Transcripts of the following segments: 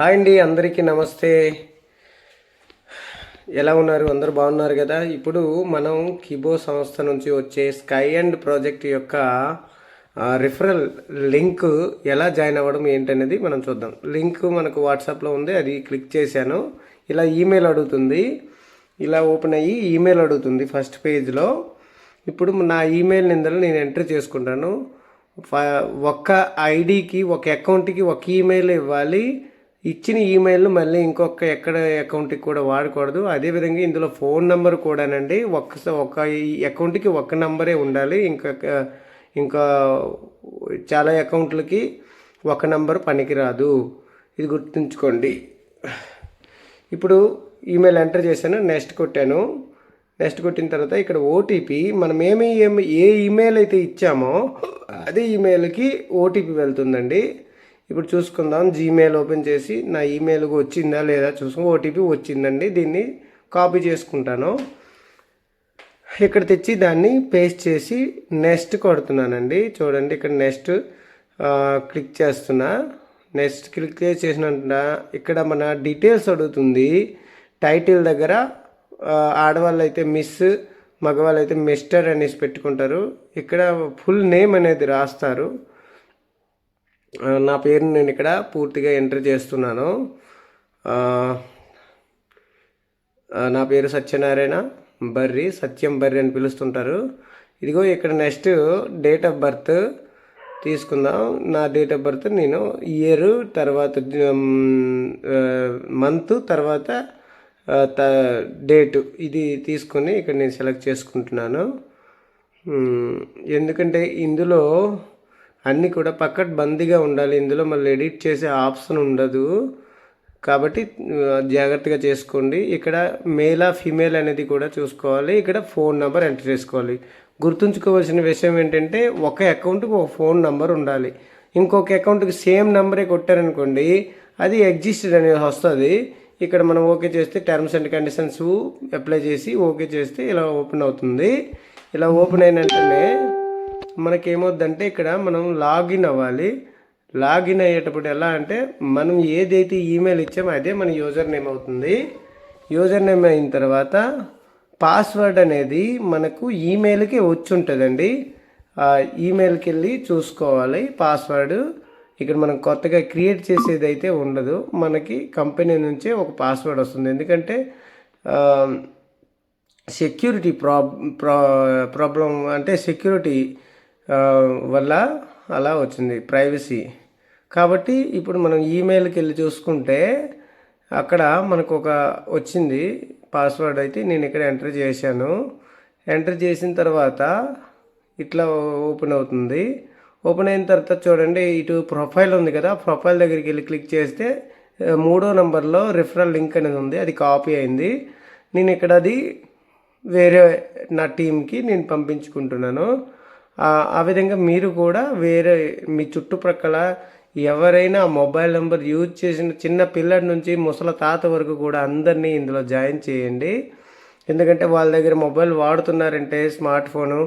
Hi అండి అందరికీ నమస్తే. ఎలా ఉన్నారు? అందరు బాగున్నారు కదా? ఇప్పుడు మనం కిబో సంస్థ నుంచి వచ్చే స్కై అండ్ ప్రాజెక్ట్ యొక్క రిఫరల్ లింక్ ఎలా జాయిన్ అవ్వడం ఏంటనేది మనం చూద్దాం. లింక్ మనకు వాట్సాప్లో ఉంది అది క్లిక్ చేశాను. ఇలా ఈమెయిల్ అడుగుతుంది. ఇలా ఓపెన్ అయ్యి ఈమెయిల్ అడుగుతుంది ఫస్ట్ పేజ్లో ఇప్పుడు నా ఈమెయిల్ నిందలు నేను ఎంటర్ చేసుకుంటాను. ఫ- ఒక్క ఐడికి ఒక అకౌంట్కి ఒక ఈమెయిల్ ఇవ్వాలి. ఇచ్చిన ఈమెయిల్ మళ్ళీ ఇంకొక ఎక్కడ అకౌంట్కి కూడా వాడకూడదు. అదేవిధంగా ఇందులో ఫోన్ నెంబర్ కూడానండి. ఒక్క ఒక అకౌంట్కి ఒక్క నెంబరే ఉండాలి. ఇంకా ఇంకా చాలా అకౌంట్లకి ఒక నెంబర్ పనికిరాదు. ఇది గుర్తుంచుకోండి. ఇప్పుడు ఈమెయిల్ ఎంటర్ చేశాను. నెక్స్ట్ కొట్టాను. నెక్స్ట్ కొట్టిన తర్వాత ఇక్కడ ఓటీపీ మనం ఏమి ఏ ఈమెయిల్ అయితే ఇచ్చామో అదే ఈమెయిల్కి ఓటీపీ వెళ్తుందండి. ఇప్పుడు చూసుకుందాం. జీమెయిల్ ఓపెన్ చేసి నా ఈమెయిల్కి వచ్చిందా లేదా చూసుకుని ఓటీపీ వచ్చిందండి. దీన్ని కాపీ చేసుకుంటాను. ఇక్కడ తెచ్చి దాన్ని పేస్ట్ చేసి నెక్స్ట్ కొడుతున్నానండి. చూడండి ఇక్కడ నెక్స్ట్ క్లిక్ చేస్తున్నా. నెక్స్ట్ క్లిక్ చేసిన ఇక్కడ మన డీటెయిల్స్ అడుగుతుంది. టైటిల్ దగ్గర ఆడవాళ్ళు అయితే మిస్ మగవాళ్ళు అయితే మిస్టర్ అనేసి పెట్టుకుంటారు. ఇక్కడ ఫుల్ నేమ్ అనేది రాస్తారు. నా పేరుని నేను ఇక్కడ పూర్తిగా ఎంటర్ చేస్తున్నాను. నా పేరు సత్యనారాయణ బర్రి సత్యం బర్రి అని పిలుస్తుంటారు. ఇదిగో ఇక్కడ నెక్స్ట్ డేట్ ఆఫ్ బర్త్ తీసుకుందాం. నా డేట్ ఆఫ్ బర్త్ నేను ఇయర్ తర్వాత మంత్ తర్వాత డేటు ఇది తీసుకొని ఇక్కడ నేను సెలెక్ట్ చేసుకుంటున్నాను. ఎందుకంటే ఇందులో అన్నీ కూడా పక్కన బందీగా ఉండాలి. ఇందులో మళ్ళీ ఎడిట్ చేసే ఆప్షన్ ఉండదు. కాబట్టి జాగ్రత్తగా చేసుకోండి. ఇక్కడ మేలా ఫీమేల్ అనేది కూడా చూసుకోవాలి. ఇక్కడ ఫోన్ నెంబర్ ఎంటర్ చేసుకోవాలి. గుర్తుంచుకోవాల్సిన విషయం ఏంటంటే ఒక అకౌంట్కి ఒక ఫోన్ నెంబర్ ఉండాలి. ఇంకొక అకౌంట్కి సేమ్ నెంబరే కొట్టారనుకోండి అది ఎగ్జిస్టెడ్ అనేది వస్తుంది. ఇక్కడ మనం ఓకే చేస్తే టర్మ్స్ అండ్ కండిషన్స్ అప్లై చేసి ఓకే చేస్తే ఇలా ఓపెన్ అవుతుంది. ఇలా ఓపెన్ అయిన వెంటనే మనకేమవుద్దంటే ఇక్కడ మనం లాగిన్ అవ్వాలి. లాగిన్ అయ్యేటప్పుడు ఎలా అంటే మనం ఏదైతే ఈమెయిల్ ఇచ్చామో అదే మన యూజర్ నేమ్ అవుతుంది. యూజర్ నేమ్ అయిన తర్వాత పాస్వర్డ్ అనేది మనకు ఈమెయిల్కి వచ్చి ఉంటుందండి ఆ ఈమెయిల్కి వెళ్ళి చూసుకోవాలి పాస్వర్డ్. ఇక్కడ మనం కొత్తగా క్రియేట్ చేసేది అయితే ఉండదు. మనకి కంపెనీ నుంచే ఒక పాస్వర్డ్ వస్తుంది. ఎందుకంటే సెక్యూరిటీ ప్రాబ్ ప్రా ప్రాబ్లం అంటే సెక్యూరిటీ వల్ల అలా వచ్చింది ప్రైవసీ కాబట్టి ఇప్పుడు మనం ఈమెయిల్కి వెళ్ళి చూసుకుంటే అక్కడ మనకు ఒక వచ్చింది పాస్వర్డ్ అయితే నేను ఇక్కడ ఎంటర్ చేశాను. ఎంటర్ చేసిన తర్వాత ఇట్లా ఓపెన్ అవుతుంది. ఓపెన్ అయిన తర్వాత చూడండి ఇటు ప్రొఫైల్ ఉంది కదా ప్రొఫైల్ దగ్గరికి వెళ్ళి క్లిక్ చేస్తే మూడో నెంబర్లో రిఫరల్ లింక్ అనేది ఉంది అది కాపీ అయింది. నేను ఇక్కడ అది వేరే నా టీంకి నేను పంపించుకుంటున్నాను. ఆ విధంగా మీరు కూడా వేరే మీ చుట్టుప్రక్కల ఎవరైనా మొబైల్ నెంబర్ యూజ్ చేసిన చిన్న పిల్లడి నుంచి ముసల తాత వరకు కూడా అందరినీ ఇందులో జాయిన్ చేయండి. ఎందుకంటే వాళ్ళ దగ్గర మొబైల్ వాడుతున్నారంటే స్మార్ట్ ఫోను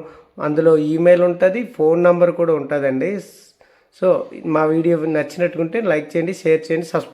అందులో ఈమెయిల్ ఉంటుంది ఫోన్ నెంబర్ కూడా ఉంటుందండి. సో మా వీడియో నచ్చినట్టుకుంటే లైక్ చేయండి షేర్ చేయండి సబ్స్క్రైబ్